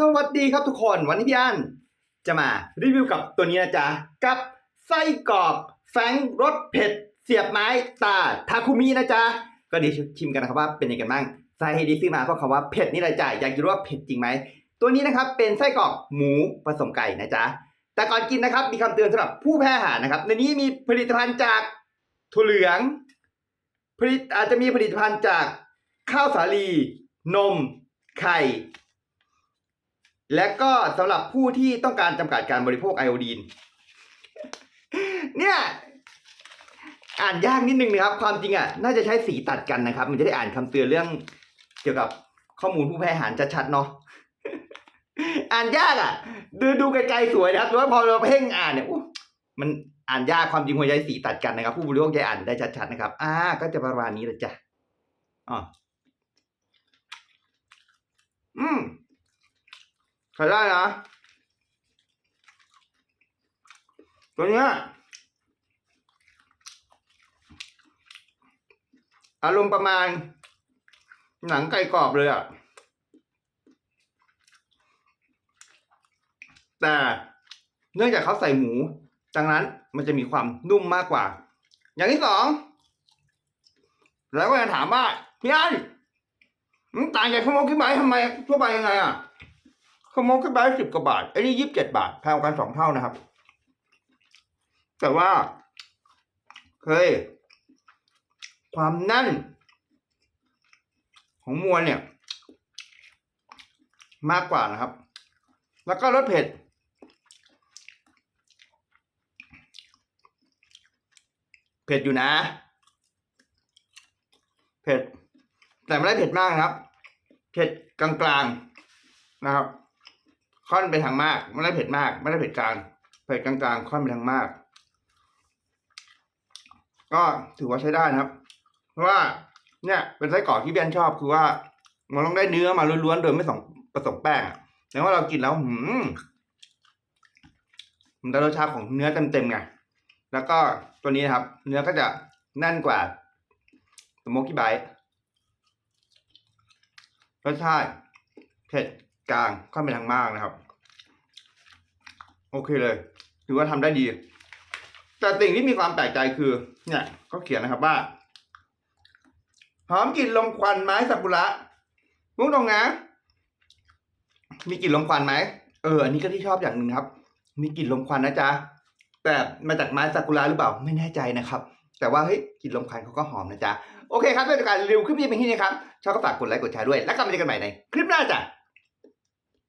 สวัสดีครับทุกคนวันนี้พี่อันจะมารีวิวกับตัวนี้นะจ๊ะ กับไส้กรอกแฟงรสเผ็ด เสียบไม้ตาทาคุมินะจ๊ะ ก็เดียวชิมกันนะครับว่าเป็นยังไงกันบ้างไสาเหตุที่ซื้อมาเพราะคำว่าเผ็ดนี่แหละจ้ะอยากจะรู้ว่าเผ็ดจริงไหมตัวนี้นะครับเป็นไส้กรอกหมูผสมไก่นะจ๊ะแต่ก่อนกินนะครับมีคำเตือนสำหรับผู้แพ้อาหารนะครับ ในนี้มีผลิตภัณฑ์จากถั่วเหลืองผลิตอาจจะมีผลิตภัณฑ์จากข้าวสาลี นม ไข่ และก็สำหรับผู้ที่ต้องการจำกัดการบริโภคไอโอดีน เนี่ย อ่านยากนิดนึงนะครับ ความจริงอะ น่าจะใช้สีตัดกันนะครับ มันจะได้อ่านคำเตือนเรื่องเกี่ยวกับข้อมูลผู้แพ้อาหารชัดๆเนาะอ่านยากอะ ดูดูไกลๆสวยนะครับแต่ว่าพอเราเพ่งอ่านเนี่ยมันอ่านยากความจริงควรใช้สีตัดกันนะครับ ผู้บริโภคจะอ่านได้ชัดๆนะครับ อ่า ก็จะประมาณนี้แหละจ้ะอ๋ออืม ใช้ได้นะตัวเนี้ยอารมณ์ประมาณ หนังไก่กรอบเลยอะ แต่เนื่องจากเขาใส่หมู ดังนั้นมันจะมีความนุ่มมากกว่า อย่างที่สอง แล้วก็จะถามว่าพี่อันมันต่างจากขโมยขึ้นไปทำไมทั่วไปยังไงอะ ขโมยขึ้นไปสิบกว่าบาทไอ้นี่ยี่สิบเจ็ดบาทแพงกว่ากันสองเท่านะครับ แต่ว่าเคยความแน่น ของมวลเนี่ย มากกว่านะครับ แล้วก็รสเผ็ดเผ็ดอยู่นะ เผ็ด แต่ไม่ได้เผ็ดมากนะครับ เผ็ดกลางๆนะครับ ค่อนไปทางมาก ไม่ได้เผ็ดมาก ไม่ได้เผ็ดกลางเผ็ดกลางๆ ค่อนไปทางมาก ก็ถือว่าใช้ได้นะครับ เพราะว่า เนี่ย เป็นไส้กรอกที่พี่แอนชอบคือว่า มันต้องได้เนื้อมาล้วนๆโดยไม่ส่งผสมแป้งแต่ว่าเรากินแล้วหืมมันได้รสชาติของเนื้อเต็มๆไงแล้วก็ตัวนี้นะครับ เนื้อก็จะแน่นกว่าสโมกี้ไบต์รสชาติเผ็ด กลางค่อนไปทางมากนะครับ โอเคเลย ถือว่าทำได้ดี แต่สิ่งที่มีความแปลกใจคือ เนี่ยเขาเขียนนะครับว่าหอมกลิ่นลมควันไม้สักุระมุ้งตรงนะ มีกลิ่นลมควันไหมเอออันนี้ก็ที่ชอบอย่างหนึ่งครับ มีกลิ่นลมควันนะจ๊ะแต่มาจากไม้ซากุระหรือเปล่าไม่แน่ใจนะครับ แต่ว่าเฮ้ยกลิ่นลมควันเขาก็หอมนะจ๊ะโอเคครับด้วยการรีวิวคลิปนี้เป็นที่นี้ครับชอบก็ฝากกดไลค์กดแชร์ด้วย แล้วกลับมาเจอกันใหม่ในคลิปหน้าจ้ะ